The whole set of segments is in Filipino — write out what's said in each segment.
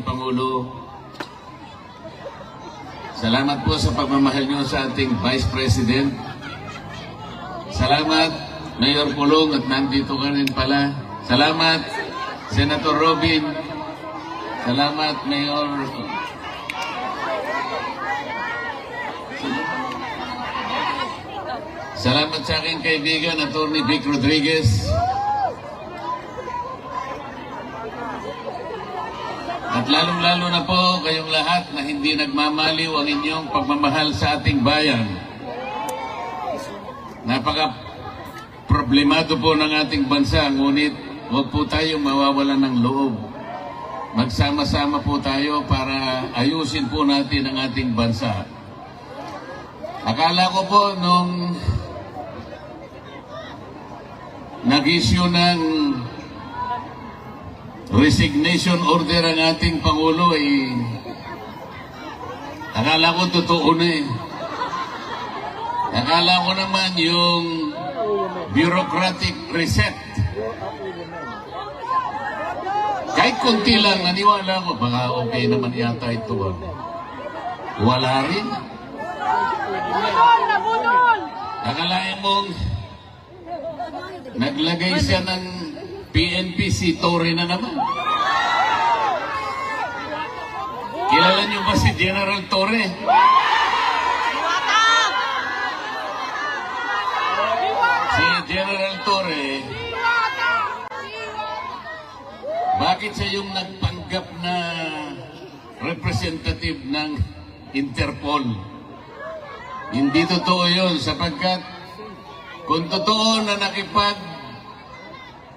ating Pangulo. Salamat po sa pagmamahal nyo sa ating Vice President. Salamat, Mayor Pulong, at nandito ka rin pala. Salamat, Senator Robin. Salamat, Mayor. Salamat sa aking kaibigan, Atty. Vic Rodriguez. Lalong-lalo na po kayong lahat na hindi nagmamaliw ang inyong pagmamahal sa ating bayan. Napaka problemado po ng ating bansa, ngunit huwag po tayong mawawalan ng loob. Magsama-sama po tayo para ayusin po natin ang ating bansa. Akala ko po nung nag-issue ng resignation order ang ating Pangulo eh, akala ko totoo na eh. Akala ko naman yung bureaucratic reset. Kahit konti lang, naniwala ko, baka okay naman yata ito. ah. Wala rin. Akalain mong naglagay siya ng PNP si Torre na naman. Kilala niyo ba si General Torre? Si General Torre, bakit siya yung nagpanggap na representative ng Interpol? Hindi totoo yun sapagkat kung totoo na nakipag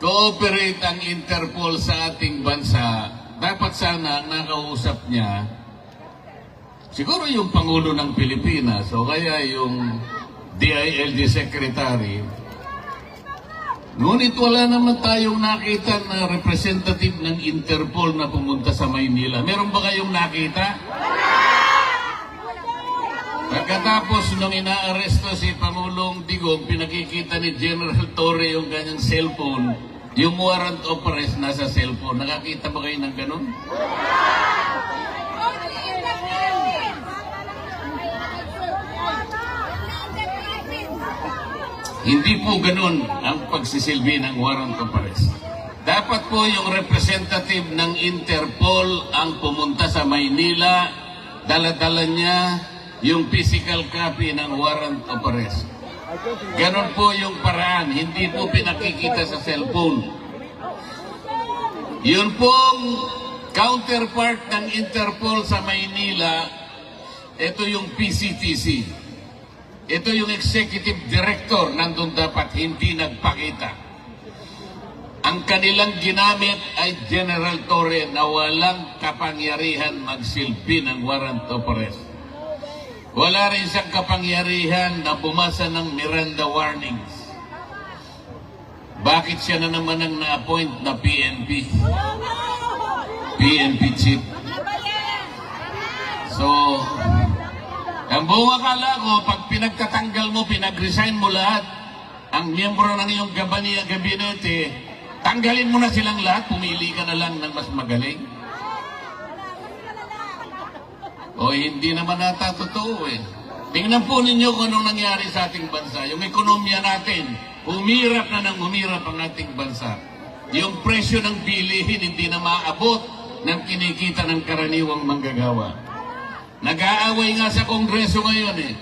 cooperate ang Interpol sa ating bansa, dapat sana ang nakausap niya siguro yung Pangulo ng Pilipinas o kaya yung DILG Secretary Ngunit wala naman tayong nakita na representative ng Interpol na pumunta sa Maynila. Meron ba kayong nakita? Pagkatapos nung inaaresto si Pangulong Digong, pinakikita ni General Torre yung kanyang cellphone, yung warrant of arrest nasa cellphone. Nakakita ba kayo ng ganun? Hindi po ganun ang pagsisilbi ng warrant of arrest. Dapat po yung representative ng Interpol ang pumunta sa Maynila, dala-dala niya yung physical copy ng warrant of arrest. Ganon po yung paraan, hindi po pinakikita sa cellphone. Yun pong counterpart ng Interpol sa Maynila, ito yung PCTC. Ito yung executive director, nandun dapat hindi nagpakita. Ang kanilang ginamit ay General Torre na walang kapangyarihan magsilbi ng warrant of arrest. Wala rin siyang kapangyarihan na bumasa ng Miranda warnings. Bakit siya na naman ang na-appoint na PNP? PNP chief. So, ang buong akala ko, pag pinagtatanggal mo, pinag-resign mo lahat, ang miyembro ng iyong gabinete, tanggalin mo na silang lahat, pumili ka na lang ng mas magaling. O hindi naman nata totoo eh. Tingnan po ninyo kung anong nangyari sa ating bansa. Yung ekonomiya natin, humirap na ng humirap ang ating bansa. Yung presyo ng bilihin hindi na maabot ng kinikita ng karaniwang manggagawa. Nag-aaway nga sa Kongreso ngayon eh.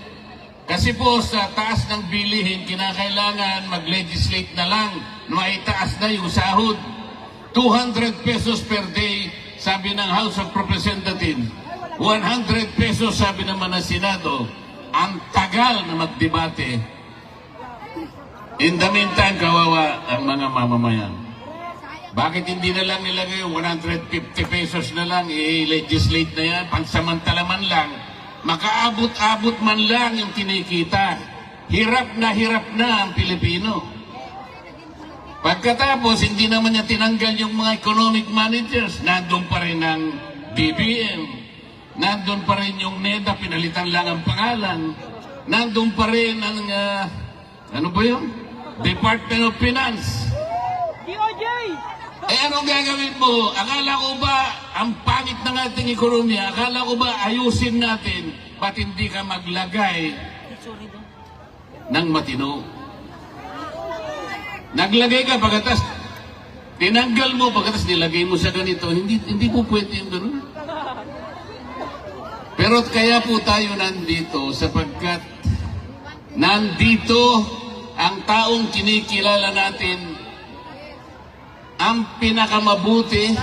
Kasi po sa taas ng bilihin, kinakailangan mag-legislate na lang na maitaas na yung sahod. 200 pesos per day, sabi ng House of Representatives. 100 pesos, sabi naman ng Senado. Ang tagal na magdebate. In the meantime, kawawa ang mga mamamayan. Bakit hindi na lang nilagay yung 150 pesos na lang, i-legislate na yan, pansamantala man lang, makaabot-abot man lang yung kinikita. Hirap na hirap na ang Pilipino. Pagkatapos, hindi naman niya tinanggal yung mga economic managers. Nandun pa rin ang BBM. Nandun pa rin yung NEDA, pinalitan lang ang pangalan. Nandun pa rin ang, ah, ano ba yun? Department of Finance. DOJ! Eh anong gagawin mo? Akala ko ba ang pangit ng ating ekonomiya? Akala ko ba ayusin natin? Ba't hindi ka maglagay ng matino? Naglagay ka pagkatas tinanggal mo pagkatas nilagay mo sa ganito. Hindi hindi po pwede yung ganun. Pero kaya po tayo nandito sapagkat nandito ang taong kinikilala natin ang pinakamabuti,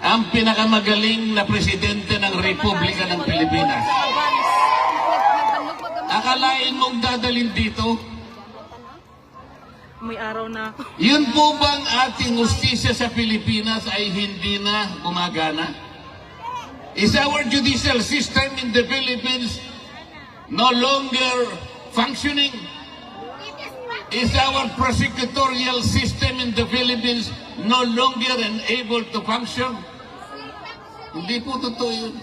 ang pinakamagaling na presidente ng Republika ng Pilipinas. Akalain mong dadalhin dito? May araw na. Yun po bang ating justisya sa Pilipinas ay hindi na gumagana? Is our judicial system in the Philippines no longer functioning? Is our prosecutorial system in the Philippines no longer able to function? Hindi po totoo yun.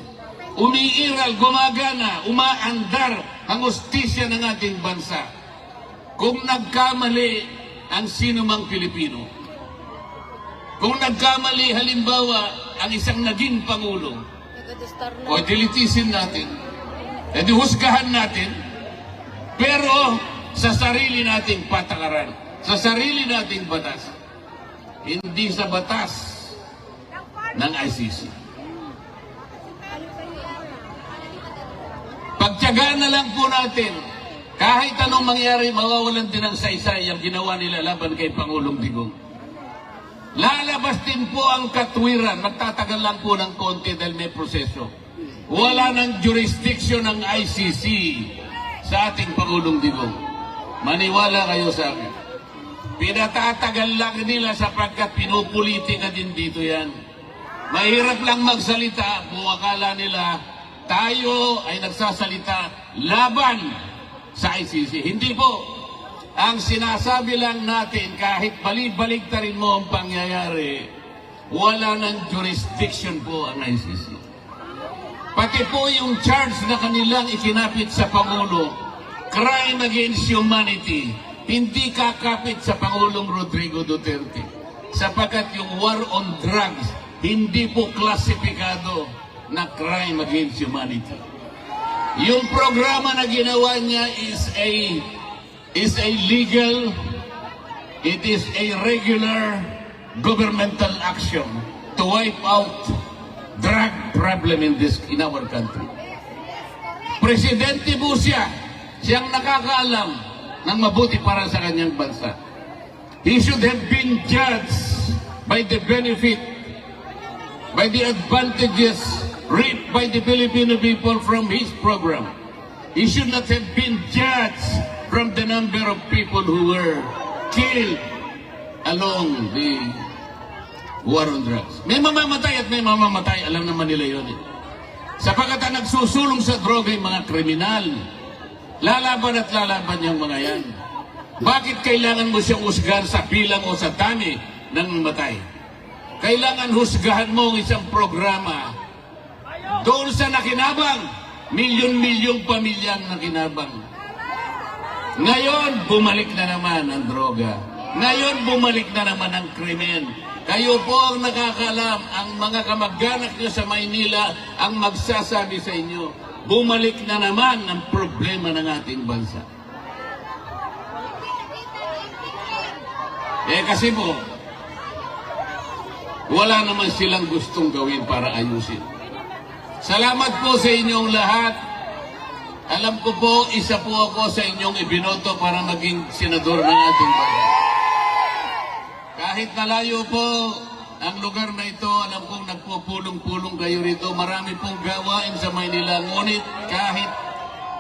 Umiiral, gumagana, umaandar ang justisya ng ating bansa. Kung nagkamali ang sino mang Pilipino, kung nagkamali halimbawa ang isang naging Pangulo, o dilitisin natin, e di husgahan natin, pero sa sarili nating patakaran, sa sarili nating batas, hindi sa batas ng ICC. Pagtyagaan na lang po natin, kahit anong mangyari, mawawalan din ng saysay ang ginawa nila laban kay Pangulong Digong. Lalabas din po ang katwiran. Magtatagal lang po ng konti dahil may proseso. Wala ng jurisdiction ng ICC sa ating Pangulong Digong. Maniwala kayo sa akin. Pinatatagal lang nila sapagkat pinupolitika din dito yan. Mahirap lang magsalita kung akala nila tayo ay nagsasalita laban sa ICC. Hindi po. Ang sinasabi lang natin, kahit balik-balik rin mo ang pangyayari, wala ng jurisdiction po ang ICC. Pati po yung charge na kanilang ikinapit sa Pangulo, crime against humanity, hindi kakapit sa Pangulong Rodrigo Duterte. Sapagkat yung war on drugs, hindi po klasipikado na crime against humanity. Yung programa na ginawa niya is a is a legal, it is a regular governmental action to wipe out drug problem in this in our country. Presidente po siya, siyang nakakaalam ng mabuti para sa kanyang bansa. He should have been judged by the benefit, by the advantages reaped by the Filipino people from his program. He should not have been judged from the number of people who were killed along the war on drugs. May mamamatay at may mamamatay, alam naman nila yun. Eh. Sapagat ang nagsusulong sa droga yung mga kriminal, lalaban at lalaban yung mga yan. Bakit kailangan mo siyang husgahan sa bilang o sa dami ng matay? Kailangan husgahan mo ang isang programa doon sa nakinabang, milyon-milyong pamilyang nakinabang. Ngayon, bumalik na naman ang droga. Ngayon, bumalik na naman ang krimen. Kayo po ang nakakalam, ang mga kamag-anak nyo sa Maynila ang magsasabi sa inyo, bumalik na naman ang problema ng ating bansa. Eh kasi po, wala naman silang gustong gawin para ayusin. Salamat po sa inyong lahat. Alam ko po, isa po ako sa inyong ibinoto para maging senador ng ating bansa. Kahit nalayo po ang lugar na ito, alam kong nagpupulong-pulong kayo rito. Marami pong gawain sa Maynila. Ngunit kahit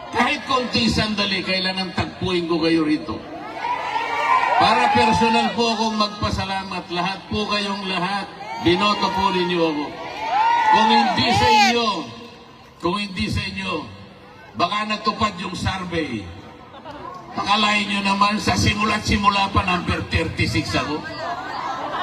kahit konti sandali, kailangan tagpuin ko kayo rito. Para personal po akong magpasalamat. Lahat po kayong lahat, binoto po ninyo ako. Kung hindi sa inyo, kung hindi sa inyo, baka natupad yung survey. Akalain nyo naman, sa simula't simula pa number 36 ako.